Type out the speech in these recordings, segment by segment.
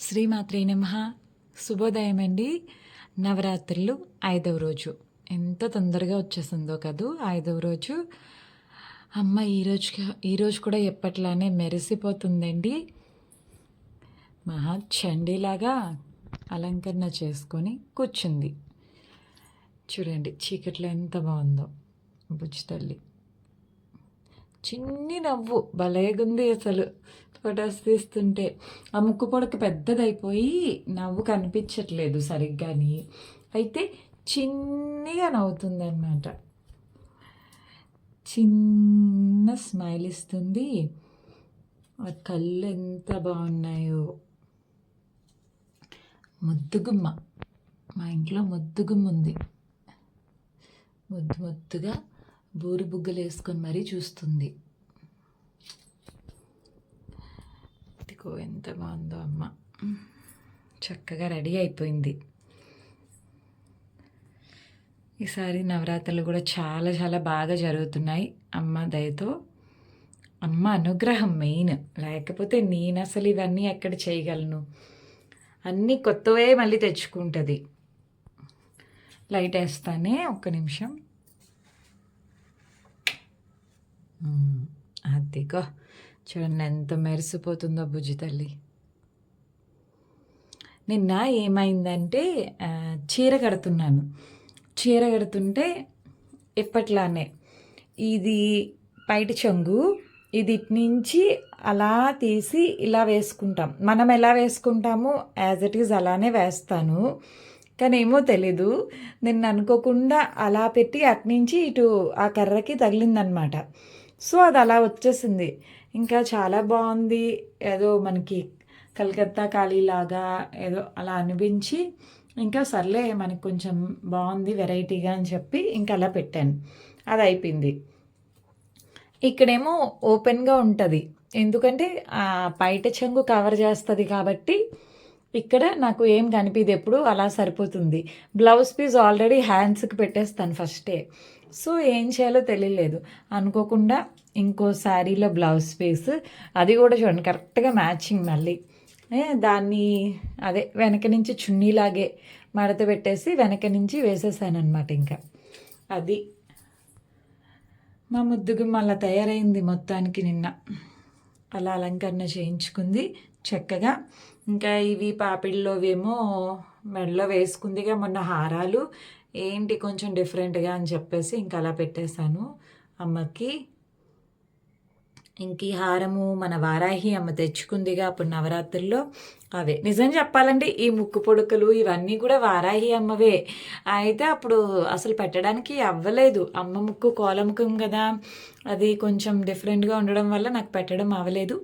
శ్రీమాత్రే నమ. శుభోదయం అండి నవరాత్రులు ఐదవ రోజు. ఎంత తొందరగా వచ్చేసిందో కదూ ఐదవ రోజు. అమ్మ ఈరోజు ఈరోజు కూడా ఎప్పట్లానే మెరిసిపోతుందండి. మహా చండీలాగా అలంకరణ చేసుకొని కూర్చుంది. చూడండి చీకట్లో ఎంత బాగుందో బుజ్జి తల్లి. చిన్ని నవ్వు. భలేగుంది అసలు. ఫొటోస్ తీస్తుంటే. ఆ ముక్కు పొడక పెద్దదైపోయి నవ్వు కనిపించట్లేదు సరిగ్గాని. అయితే చిన్నగా నవ్వుతుంది అనమాట చిన్న స్మైల్ ఇస్తుంది. ఆ కళ్ళు ఎంత బాగున్నాయో. ముద్దుగుమ్మ. మా ఇంట్లో ముద్దుగుమ్మ ఉంది ముద్దు ముద్దుగా బూరి బుగ్గలు వేసుకొని మరీ చూస్తుంది. ఇదిగో ఎంత బాగుందో అమ్మ. చక్కగా రెడీ అయిపోయింది. ఈసారి నవరాత్రులు కూడా చాలా చాలా బాగా జరుగుతున్నాయి. అమ్మ దయతో అమ్మ అనుగ్రహం మెయిన్. లేకపోతే నేను అసలు ఇవన్నీ ఎక్కడ చేయగలను? అన్నీ కొత్తవే మళ్ళీ తెచ్చుకుంటుంది. లైట్ వేస్తానే ఒక్క నిమిషం మ్మ్. అదిగో చూడండి ఎంత మెరిసిపోతుందో బుజ్జి తల్లి. నిన్న ఏమైందంటే చీర కడుతున్నాను. చీర కడుతుంటే ఎప్పట్లానే ఇది బయట చెంగు ఇది ఇటు నుంచి అలా తీసి ఇలా వేసుకుంటాం. మనం ఎలా వేసుకుంటామో? యాజ్ ఇట్ ఈజ్ అలానే వేస్తాను. కానీ ఏమో తెలీదు. నేను అనుకోకుండా అలా పెట్టి అట్నుంచి ఇటు ఆ కర్రకి తగిలిందనమాట. సో అది అలా వచ్చేసింది. ఇంకా చాలా బాగుంది. ఏదో మనకి కలకత్తా ఖాళీలాగా ఏదో అలా అనిపించి ఇంకా సర్లే మనకి కొంచెం బాగుంది వెరైటీగా అని చెప్పి ఇంకా అలా పెట్టాను. అది అయిపోయింది ఇక్కడేమో ఓపెన్గా ఉంటుంది. ఎందుకంటే బయట చెంగు కవర్ చేస్తుంది కాబట్టి ఇక్కడ నాకు ఏం కనిపించదు ఎప్పుడు. అలా సరిపోతుంది. బ్లౌజ్ పీస్ ఆల్రెడీ హ్యాండ్స్కి పెట్టేస్తాను ఫస్టే. సో ఏం చేయాలో తెలియలేదు. అనుకోకుండా ఇంకో శారీలో బ్లౌజ్ పీస్ అది కూడా చూడండి కరెక్ట్గా మ్యాచింగ్ మళ్ళీ. దాన్ని అదే వెనక నుంచి చున్నీలాగే మడత పెట్టేసి వెనక నుంచి వేసేసాను అనమాట ఇంకా. అది మా ముద్దుగు మళ్ళీ తయారైంది మొత్తానికి నిన్న. అలా అలంకరణ చేయించుకుంది చక్కగా. ఇంకా ఇవి పాపిడిలోవేమో మెడలో వేసుకుందిగా మొన్న హారాలు. ఏంటి కొంచెం డిఫరెంట్గా అని చెప్పేసి ఇంకా అలా పెట్టేశాను అమ్మకి. ఇంక ఈ హారము మన వారాహి అమ్మ తెచ్చుకుందిగా అప్పుడు నవరాత్రుల్లో. అవే. నిజం చెప్పాలంటే ఈ ముక్కు పొడుకలు ఇవన్నీ కూడా వారాహి అమ్మవే. అయితే అప్పుడు అసలు పెట్టడానికి అవ్వలేదు. అమ్మ ముక్కు కోలముఖం కదా. అది కొంచెం డిఫరెంట్గా ఉండడం వల్ల నాకు పెట్టడం అవ్వలేదు.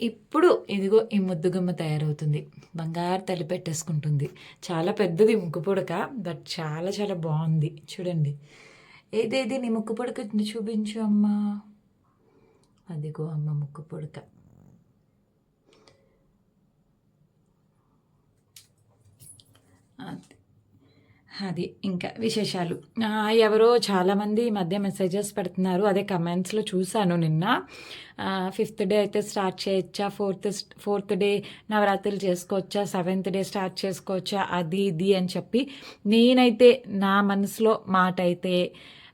ఇప్పుడు ఇదిగో ఈ ముద్దుగుమ్మ తయారవుతుంది. బంగారు తల్లి పెట్టేసుకుంటుంది. చాలా పెద్దది ముక్కు పొడక బట్ చాలా చాలా బాగుంది. చూడండి. ఏదేది నీ ముక్కు పొడక చూపించు అమ్మా. అదిగో అమ్మ ముక్కు పొడక. అది. అది ఇంకా విశేషాలు. ఎవరో చాలామంది ఈ మధ్య మెసేజెస్ పెడుతున్నారు. అదే కమెంట్స్లో చూశాను నిన్న. ఫిఫ్త్ డే అయితే స్టార్ట్ చేయొచ్చా? ఫోర్త్ ఫోర్త్ డే నవరాత్రులు చేసుకోవచ్చా? సెవెంత్ డే స్టార్ట్ చేసుకోవచ్చా? అది ఇది అని చెప్పి నేనైతే నా మనసులో మాట అయితే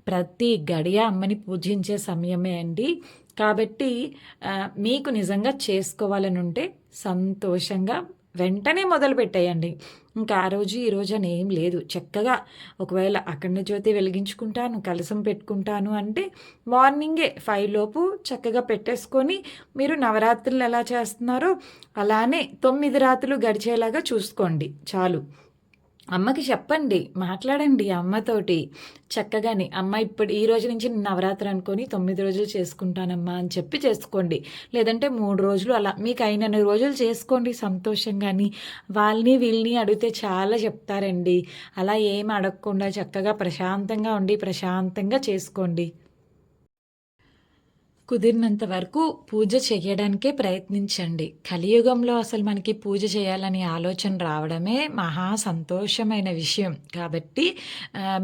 ప్రతి గడియ అమ్మని పూజించే సమయమే అండి. కాబట్టి మీకు నిజంగా చేసుకోవాలని ఉంటే సంతోషంగా వెంటనే మొదలు పెట్టేయండి ఇంకా ఆ రోజు ఈ రోజు అని ఏం లేదు. చక్కగా ఒకవేళ అఖండ జ్యోతి వెలిగించుకుంటాను కలసం పెట్టుకుంటాను అంటే మార్నింగే ఫైవ్ లోపు చక్కగా పెట్టేసుకొని మీరు నవరాత్రులు ఎలా చేస్తున్నారో అలానే తొమ్మిది రాత్రులు గడిచేలాగా చూసుకోండి. చాలు. అమ్మకి చెప్పండి మాట్లాడండి అమ్మతోటి. చక్కగాని అమ్మ ఇప్పుడు ఈ రోజు నుంచి నవరాత్రి అనుకొని తొమ్మిది రోజులు చేసుకుంటానమ్మా అని చెప్పి చేసుకోండి. లేదంటే మూడు రోజులు అలా మీకు అయినన్ని రోజులు చేసుకోండి సంతోషంగాని వాళ్ళని వీళ్ళని అడిగితే చాలా చెప్తారండి. అలా ఏం అడగకుండా చక్కగా ప్రశాంతంగా ఉండి ప్రశాంతంగా చేసుకోండి. కుదిరినంత వరకు పూజ చేయడానికే ప్రయత్నించండి. కలియుగంలో అసలు మనకి పూజ చేయాలని ఆలోచన రావడమే మహా సంతోషమైన విషయం. కాబట్టి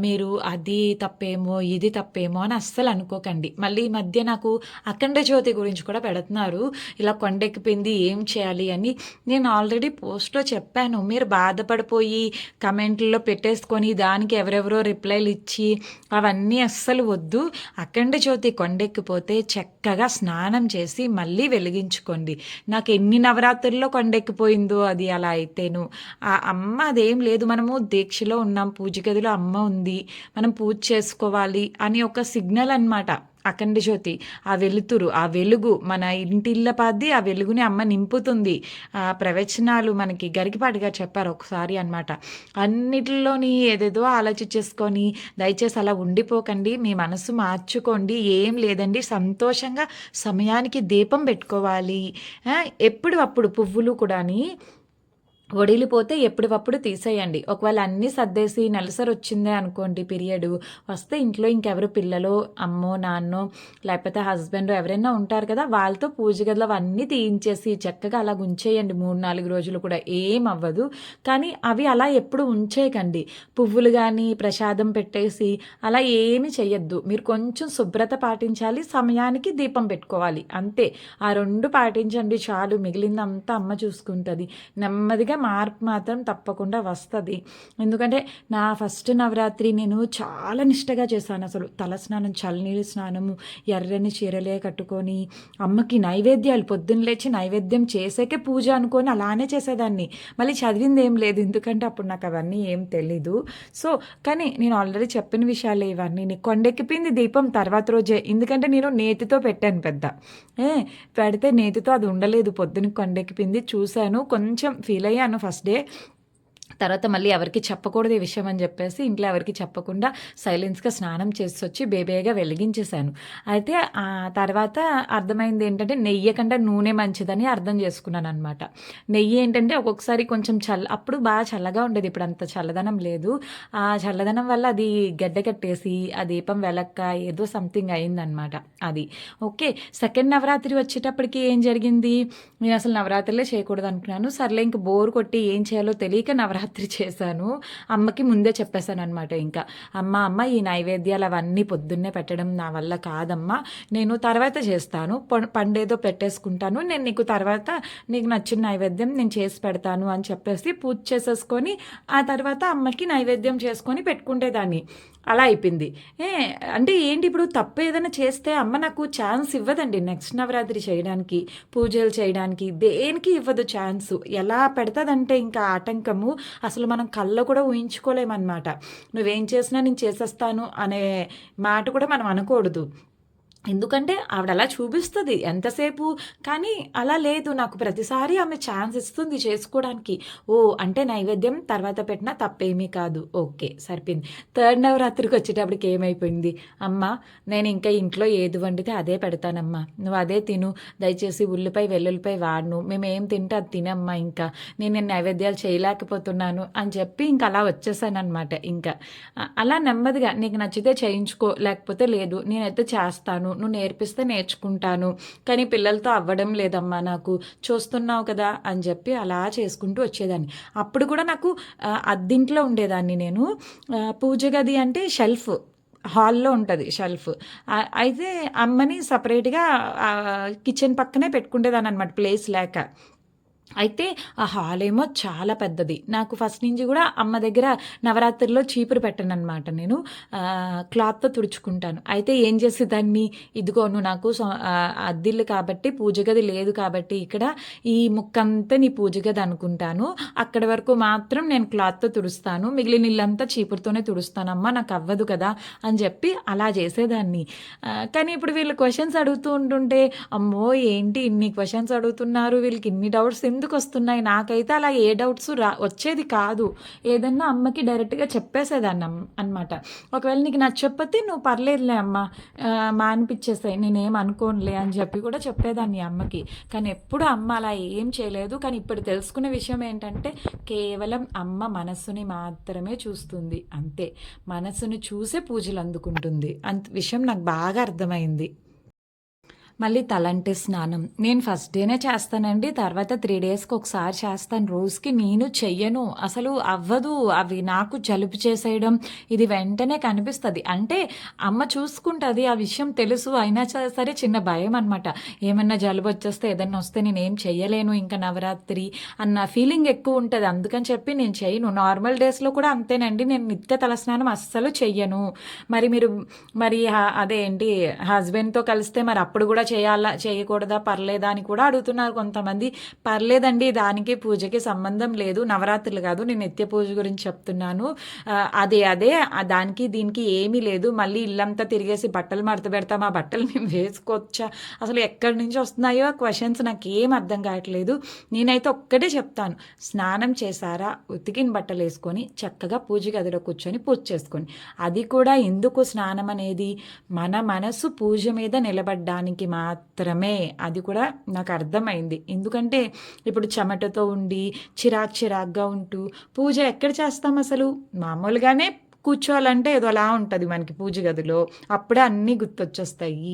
మీరు అది తప్పేమో ఇది తప్పేమో అని అస్సలు అనుకోకండి. మళ్ళీ ఈ మధ్య నాకు అఖండ జ్యోతి గురించి కూడా పెడుతున్నారు. ఇలా కొండెక్కిపోయింది ఏం చేయాలి అని నేను ఆల్రెడీ పోస్ట్లో చెప్పాను. మీరు బాధపడిపోయి కమెంట్లలో పెట్టేసుకొని దానికి ఎవరెవరో రిప్లైలు ఇచ్చి అవన్నీ అస్సలు వద్దు. అఖండ జ్యోతి కొండెక్కిపోతే చక్కగా స్నానం చేసి మళ్ళీ వెలిగించుకోండి. నాకు ఎన్ని నవరాత్రుల్లో కొండెక్కిపోయిందో అది అలా అయితేను. ఆ అమ్మ అదేం లేదు మనము దీక్షలో ఉన్నాం పూజ గదిలో అమ్మ ఉంది మనం పూజ చేసుకోవాలి అని ఒక సిగ్నల్ అన్నమాట. అఖండ జ్యోతి ఆ వెలుతురు ఆ వెలుగు మన ఇంటిల్లపాది ఆ వెలుగుని అమ్మ నింపుతుంది. ఆ ప్రవచనాలు మనకి గరికిపాటిగా చెప్పారు ఒకసారి అనమాట అన్నిటిలోని ఏదేదో ఆలోచించేసుకొని దయచేసి అలా ఉండిపోకండి మీ మనసు మార్చుకోండి ఏం లేదండి సంతోషంగా సమయానికి దీపం పెట్టుకోవాలి. ఎప్పుడు అప్పుడు పువ్వులు కూడాని వడిలిపోతే ఎప్పటికప్పుడు తీసేయండి. ఒకవేళ అన్నీ సర్దేసి నెలసరి వచ్చిందే అనుకోండి పీరియడ్ వస్తే ఇంట్లో ఇంకెవరు పిల్లలు అమ్మో నాన్నో లేకపోతే హస్బెండ్ ఎవరైనా ఉంటారు కదా వాళ్ళతో పూజ గదిలో అవన్నీ తీయించేసి చక్కగా అలా ఉంచేయండి. మూడు నాలుగు రోజులు కూడా ఏం అవ్వదు. కానీ అవి అలా ఎప్పుడు ఉంచేయకండి. పువ్వులు కానీ ప్రసాదం పెట్టేసి అలా ఏమి చేయొద్దు మీరు కొంచెం శుభ్రత పాటించాలి సమయానికి దీపం పెట్టుకోవాలి. అంతే. ఆ రెండు పాటించండి చాలు. మిగిలిందంతా అమ్మ చూసుకుంటుంది. నెమ్మదిగా మార్పు మాత్రం తప్పకుండా వస్తుంది. ఎందుకంటే నా ఫస్ట్ నవరాత్రి నేను చాలా నిష్టగా చేశాను అసలు. తల స్నానం చల్లనీళ్ళు స్నానము ఎర్రని చీరలే కట్టుకొని అమ్మకి నైవేద్యాలు పొద్దున్న లేచి నైవేద్యం చేసాకే పూజ అనుకొని అలానే చేసేదాన్ని. మళ్ళీ చదివింది ఏం లేదు. ఎందుకంటే అప్పుడు నాకు అవన్నీ ఏం తెలీదు. సో కానీ నేను ఆల్రెడీ చెప్పిన విషయాలే ఇవన్నీ. నీ కొండెక్కిపోయింది దీపం తర్వాత రోజే. ఎందుకంటే నేను నేతితో పెట్టాను పెద్ద. ఏ పెడితే నేతితో అది ఉండలేదు. పొద్దున కొండెక్కిపోయింది. చూశాను. కొంచెం ఫీల్ అయ్యాను. ఫస్ట్ డే తర్వాత మళ్ళీ ఎవరికి చెప్పకూడదు ఈ విషయం అని చెప్పేసి ఇంట్లో ఎవరికి చెప్పకుండా సైలెన్స్గా స్నానం చేసి వచ్చి బేబేగా వెలిగించేశాను. అయితే ఆ తర్వాత అర్థమైంది ఏంటంటే నెయ్యి కంటే నూనె మంచిదని అర్థం చేసుకున్నాను అనమాట నెయ్యి ఏంటంటే ఒక్కొక్కసారి కొంచెం చల్ల అప్పుడు బాగా చల్లగా ఉండేది. ఇప్పుడు అంత చల్లదనం లేదు. ఆ చల్లదనం వల్ల అది గడ్డ కట్టేసి ఆ దీపం వెలక్క ఏదో సంథింగ్ అయిందనమాట అది. ఓకే సెకండ్ నవరాత్రి వచ్చేటప్పటికి ఏం జరిగింది? నేను అసలు నవరాత్రులే చేయకూడదు అనుకున్నాను. సర్లే ఇంక బోర్ కొట్టి ఏం చేయాలో తెలియక నవరాత్రి చేశాను. అమ్మకి ముందే చెప్పేశాను అనమాట ఇంకా. అమ్మ అమ్మ ఈ నైవేద్యాలు అవన్నీ పొద్దున్నే పెట్టడం నా వల్ల కాదమ్మా. నేను తర్వాత చేస్తాను. పండేదో పెట్టేసుకుంటాను. నేను నీకు తర్వాత నీకు నచ్చిన నైవేద్యం నేను చేసి పెడతాను అని చెప్పేసి పూజ చేసేసుకొని ఆ తర్వాత అమ్మకి నైవేద్యం చేసుకొని పెట్టుకుంటేదాన్ని అలా అయిపోయింది. ఏ అంటే ఏంటి ఇప్పుడు తప్పు ఏదైనా చేస్తే అమ్మ నాకు ఛాన్స్ ఇవ్వదండి. నెక్స్ట్ నవరాత్రి చేయడానికి పూజలు చేయడానికి దేనికి ఇవ్వదు ఛాన్స్. ఎలా పెడతదంటే ఇంకా ఆటంకము. అసలు మనం కళ్ళ కూడా ఊహించుకోలేమన్నమాట. నువ్వేం చేసినా నేను చేసేస్తాను అనే మాట కూడా మనం అనకూడదు. ఎందుకంటే ఆవిడ అలా చూపిస్తుంది ఎంతసేపు కానీ అలా లేదు. నాకు ప్రతిసారి ఆమె ఛాన్స్ ఇస్తుంది చేసుకోవడానికి. ఓ అంటే నైవేద్యం తర్వాత పెట్టినా తప్పేమీ కాదు. ఓకే సరిపోయింది. థర్డ్ నవరాత్రికి వచ్చేటప్పటికి ఏమైపోయింది? అమ్మ నేను ఇంకా ఇంట్లో ఏది వండితే అదే పెడతానమ్మా. నువ్వు అదే తిను. దయచేసి ఉల్లిపాయ వెల్లుల్లిపాయ వాడను. మేము ఏం తింటే అది తినమ్మా ఇంకా. నేను నైవేద్యాలు చేయలేకపోతున్నాను అని చెప్పి ఇంకా అలా వచ్చేసాను అనమాట ఇంకా అలా నెమ్మదిగా నీకు నచ్చితే చేయించుకో లేకపోతే లేదు. నేనైతే చేస్తాను. నువ్వు నేర్పిస్తే నేర్చుకుంటాను. కానీ పిల్లలతో అవ్వడం లేదమ్మా నాకు. చూస్తున్నావు కదా అని చెప్పి అలా చేసుకుంటూ వచ్చేదాన్ని. అప్పుడు కూడా నాకు అద్దింట్లో ఉండేదాన్ని నేను. పూజ గది అంటే షెల్ఫ్. హాల్లో ఉంటుంది షెల్ఫ్. అయితే అమ్మని సపరేట్గా కిచెన్ పక్కనే పెట్టుకుండేదాన్ని అనమాట ప్లేస్ లేక. అయితే ఆ హాల్ ఏమో చాలా పెద్దది. నాకు ఫస్ట్ నుంచి కూడా అమ్మ దగ్గర నవరాత్రిలో చీపురు పెట్టను అనమాట నేను క్లాత్తో తుడుచుకుంటాను. అయితే ఏం చేసేదాన్ని ఇదిగో నువ్వు నాకు అద్దిల్లు కాబట్టి పూజ గది లేదు కాబట్టి ఇక్కడ ఈ ముక్కంతా నీ పూజ గది అనుకుంటాను. అక్కడి వరకు మాత్రం నేను క్లాత్తో తుడుస్తాను. మిగిలిన ఇల్లంతా చీపురుతోనే తుడుస్తానమ్మా నాకు అవ్వదు కదా అని చెప్పి అలా చేసేదాన్ని. కానీ ఇప్పుడు వీళ్ళు క్వశ్చన్స్ అడుగుతూ ఉంటుంటే అమ్మో ఏంటి ఇన్ని క్వశ్చన్స్ అడుగుతున్నారు? వీళ్ళకి ఇన్ని డౌట్స్ ఎందుకు వస్తున్నాయి నాకైతే అలా ఏ డౌట్స్ రా వచ్చేది కాదు. ఏదన్నా అమ్మకి డైరెక్ట్గా చెప్పేసేదాన్ని అనమాట ఒకవేళ నీకు నచ్చకపోతే నువ్వు పర్లేదులే అమ్మ. మా మానిపించేసాయి నేనేం అనుకోనులే అని చెప్పి కూడా చెప్పేదాన్ని అమ్మకి. కానీ ఎప్పుడు అమ్మ అలా ఏం చేయలేదు. కానీ ఇప్పుడు తెలుసుకునే విషయం ఏంటంటే కేవలం అమ్మ మనస్సుని మాత్రమే చూస్తుంది. అంతే. మనస్సుని చూసే పూజలు అందుకుంటుంది. అంత విషయం నాకు బాగా అర్థమైంది. మళ్ళీ తలంటి స్నానం. నేను ఫస్ట్ డేనే చేస్తానండి తర్వాత త్రీ డేస్కి ఒకసారి చేస్తాను. రోజుకి నేను చెయ్యను. అసలు అవ్వదు. అవి నాకు జలుబు చేసేయడం ఇది వెంటనే కనిపిస్తుంది. అంటే అమ్మ చూసుకుంటుంది ఆ విషయం తెలుసు. అయినా సరే చిన్న భయం అనమాట ఏమన్నా జలుబు వచ్చేస్తే ఏదన్నా వస్తే నేను ఏం చెయ్యలేను ఇంకా నవరాత్రి అన్న ఫీలింగ్ ఎక్కువ ఉంటుంది. అందుకని చెప్పి నేను చేయను నార్మల్ డేస్లో కూడా అంతేనండి. నేను నిత్య తలస్నానం అస్సలు చెయ్యను. మరి మీరు మరి హ- అదేంటి హస్బెండ్తో కలిస్తే మరి అప్పుడు కూడా చేయాలా చేయకూడదా పర్లేదా అని కూడా అడుగుతున్నారు కొంతమంది. పర్లేదండి దానికి పూజకి సంబంధం లేదు నవరాత్రులు కాదు నేను నిత్య పూజ గురించి చెప్తున్నాను. అదే అదే దానికి దీనికి ఏమీ లేదు. మళ్ళీ ఇల్లంతా తిరిగేసి బట్టలు మడత పెడతాం ఆ బట్టలు మేము వేసుకోవచ్చా? అసలు ఎక్కడి నుంచి వస్తున్నాయో క్వశ్చన్స్ నాకు ఏం అర్థం కావట్లేదు. నేనైతే ఒక్కటే చెప్తాను. స్నానం చేశారా? ఉతికిన బట్టలు వేసుకొని చక్కగా పూజ గదిలో కూర్చొని పూజ చేసుకొని. అది కూడా ఎందుకు స్నానం అనేది? మన మనసు పూజ మీద నిలబడ్డానికి మా మాత్రమే. అది కూడా నాకు అర్థమైంది. ఎందుకంటే ఇప్పుడు చెమటతో ఉండి చిరాక్ చిరాక్గా ఉంటూ పూజ ఎక్కడ చేస్తాం అసలు? మామూలుగానే కూర్చోవాలంటే ఏదో అలా ఉంటుంది మనకి పూజ గదిలో. అప్పుడే అన్నీ గుర్తొచ్చేస్తాయి.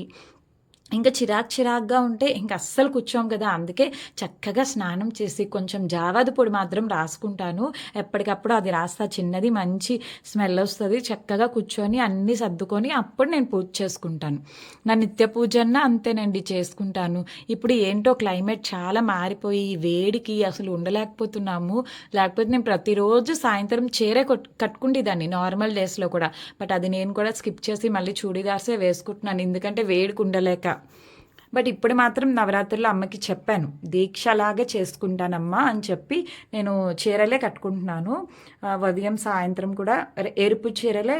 ఇంకా చిరాక్ చిరాక్గా ఉంటే ఇంక అస్సలు కూర్చోం కదా. అందుకే చక్కగా స్నానం చేసి కొంచెం జావాది పొడి మాత్రం రాసుకుంటాను. ఎప్పటికప్పుడు అది రాస్తా చిన్నది మంచి స్మెల్ వస్తుంది. చక్కగా కూర్చొని అన్నీ సర్దుకొని అప్పుడు నేను పూజ చేసుకుంటాను. నా నిత్య పూజ అంతేనండి చేసుకుంటాను. ఇప్పుడు ఏంటో క్లైమేట్ చాలా మారిపోయి వేడికి అసలు ఉండలేకపోతున్నాము. లేకపోతే నేను ప్రతిరోజు సాయంత్రం చీరే కట్టుకుండేదాన్ని నార్మల్ డేస్లో కూడా. బట్ అది నేను కూడా స్కిప్ చేసి మళ్ళీ చూడీదార్సే వేసుకుంటున్నాను. ఎందుకంటే వేడికి ఉండలేక. బట్ ఇప్పుడు మాత్రం నవరాత్రుల్లో అమ్మకి చెప్పాను దీక్షలాగా చేసుకుంటానమ్మా అని చెప్పి నేను చీరలే కట్టుకుంటున్నాను. ఉదయం సాయంత్రం కూడా ఎరుపు చీరలే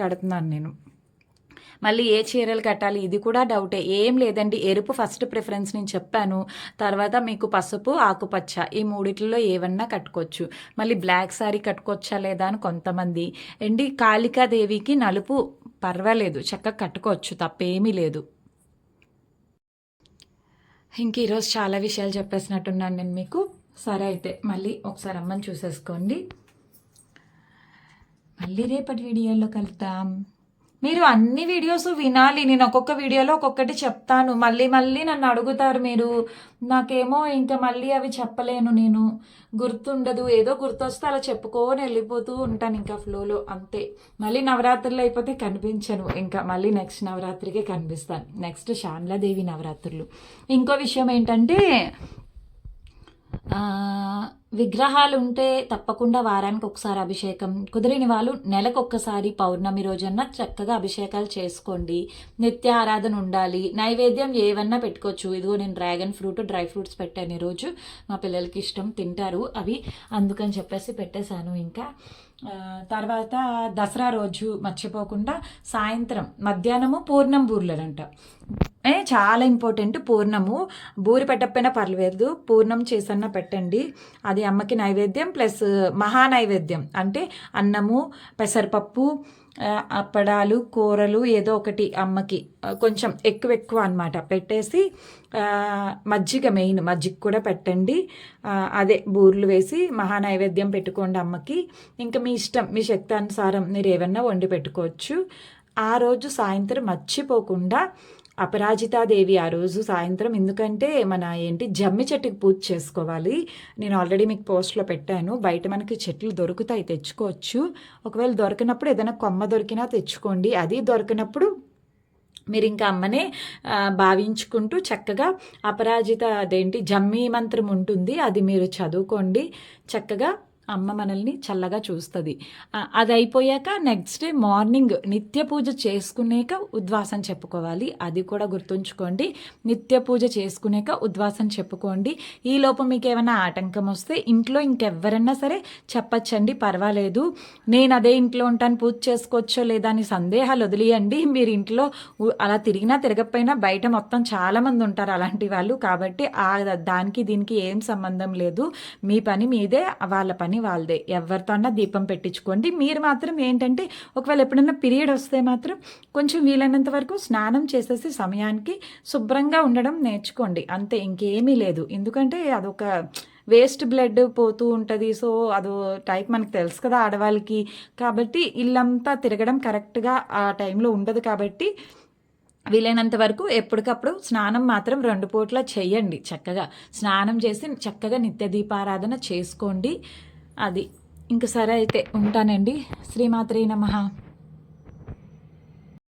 కడుతున్నాను నేను. మళ్ళీ ఏ చీరలు కట్టాలి ఇది కూడా డౌటే. ఏం లేదండి ఎరుపు ఫస్ట్ ప్రిఫరెన్స్ నేను చెప్పాను. తర్వాత మీకు పసుపు ఆకుపచ్చ ఈ మూడిట్లో ఏవన్నా కట్టుకోవచ్చు. మళ్ళీ బ్లాక్ సారీ కట్టుకోవచ్చా లేదా అని కొంతమంది. అండి కాళికాదేవికి నలుపు పర్వాలేదు చక్కగా కట్టుకోవచ్చు తప్పేమీ లేదు. ఇంక ఈరోజు చాలా విషయాలు చెప్పేసినట్టున్నాను నేను మీకు. సరే అయితే మళ్ళీ ఒకసారి అమ్మని చూసేసుకోండి. మళ్ళీ రేపటి వీడియోలో కలుద్దాం. మీరు అన్ని వీడియోస్ వినాలి. నేను ఒక్కొక్క వీడియోలో ఒక్కొక్కటి చెప్తాను. మళ్ళీ మళ్ళీ నన్ను అడుగుతారు మీరు. నాకేమో ఇంకా మళ్ళీ అవి చెప్పలేను నేను. గుర్తుండదు. ఏదో గుర్తొస్తే అలా చెప్పుకొని వెళ్ళిపోతూ ఉంటాను ఇంకా ఫ్లోలో అంతే. మళ్ళీ నవరాత్రులు అయిపోతే కనిపించను. ఇంకా మళ్ళీ నెక్స్ట్ నవరాత్రికే కనిపిస్తాను. నెక్స్ట్ శ్యామలాదేవి నవరాత్రులు. ఇంకో విషయం ఏంటంటే విగ్రహాలు ఉంటే తప్పకుండా వారానికి ఒకసారి అభిషేకం. కుదిరిన వాళ్ళు నెలకు ఒక్కసారి పౌర్ణమి రోజన్న చక్కగా అభిషేకాలు చేసుకోండి. నిత్య ఆరాధన ఉండాలి. నైవేద్యం ఏవన్నా పెట్టుకోవచ్చు. ఇదిగో నేను డ్రాగన్ ఫ్రూట్ డ్రై ఫ్రూట్స్ పెట్టాను ఈరోజు. మా పిల్లలకి ఇష్టం తింటారు అవి. అందుకని చెప్పేసి పెట్టేశాను ఇంకా. తర్వాత దసరా రోజు మర్చిపోకుండా సాయంత్రం మధ్యాహ్నము పూర్ణం బూర్లనంట. చాలా ఇంపార్టెంట్. పూర్ణము బూరి పెట్టకపోయినా పర్లేదు పూర్ణం చేసన్నా పెట్టండి. అది అమ్మకి నైవేద్యం ప్లస్ మహా నైవేద్యం అంటే అన్నము పెసరపప్పు అప్పడాలు కూరలు ఏదో ఒకటి అమ్మకి. కొంచెం ఎక్కువ ఎక్కువ అనమాట పెట్టేసి మజ్జిగ మెయిన్ మజ్జిగ కూడా పెట్టండి. అదే బూర్లు వేసి మహా నైవేద్యం పెట్టుకోండి అమ్మకి. ఇంకా మీ ఇష్టం మీ శక్తానుసారం మీరు ఏమన్నా వండి పెట్టుకోవచ్చు. ఆ రోజు సాయంత్రం మర్చిపోకుండా అపరాజితాదేవి ఆ రోజు సాయంత్రం. ఎందుకంటే మన ఏంటి జమ్మి చెట్టుకి పూజ చేసుకోవాలి. నేను ఆల్రెడీ మీకు పోస్ట్లో పెట్టాను. బయట మనకి చెట్లు దొరుకుతాయి తెచ్చుకోవచ్చు. ఒకవేళ దొరికినప్పుడు ఏదైనా కొమ్మ దొరికినా తెచ్చుకోండి. అది దొరికినప్పుడు మీరు ఇంకా అమ్మనే భావించుకుంటూ చక్కగా అపరాజిత అదేంటి జమ్మి మంత్రం ఉంటుంది. అది మీరు చదువుకోండి. చక్కగా అమ్మ మనల్ని చల్లగా చూస్తుంది. అది అయిపోయాక నెక్స్ట్ డే మార్నింగ్ నిత్య పూజ చేసుకునేక ఉద్వాసం చెప్పుకోవాలి. అది కూడా గుర్తుంచుకోండి. నిత్య పూజ చేసుకునేక ఉద్వాసం చెప్పుకోండి. ఈ లోపు మీకు ఏమైనా ఆటంకం వస్తే ఇంట్లో ఇంకెవ్వరన్నా సరే చెప్పచ్చండి పర్వాలేదు. నేను అదే ఇంట్లో ఉంటాను పూజ చేసుకోవచ్చో లేదా అని సందేహాలు వదిలేయండి. మీరు ఇంట్లో అలా తిరిగినా తిరగకపోయినా బయట మొత్తం చాలామంది ఉంటారు అలాంటి వాళ్ళు. కాబట్టి ఆ దానికి దీనికి ఏం సంబంధం లేదు. మీ పని మీదే వాళ్ళ పని వాళ్ళదే. ఎవరితో అన్నా దీపం పెట్టించుకోండి. మీరు మాత్రం ఏంటంటే ఒకవేళ ఎప్పుడైనా పీరియడ్ వస్తే మాత్రం కొంచెం వీలైనంత వరకు స్నానం చేసేసి సమయానికి శుభ్రంగా ఉండడం నేర్చుకోండి. అంతే ఇంకేమీ లేదు. ఎందుకంటే అదొక వేస్ట్ బ్లడ్ పోతూ ఉంటుంది. సో అదో టైప్ మనకు తెలుసు కదా ఆడవాళ్ళకి. కాబట్టి ఇల్లంతా తిరగడం కరెక్ట్గా ఆ టైంలో ఉండదు కాబట్టి వీలైనంత వరకు ఎప్పటికప్పుడు స్నానం మాత్రం రెండు పూట్ల చేయండి చక్కగా. స్నానం చేసి చక్కగా నిత్య దీపారాధన చేసుకోండి. అది. ఇంక సరే అయితే ఉంటానండి. శ్రీమాత్రి నమ.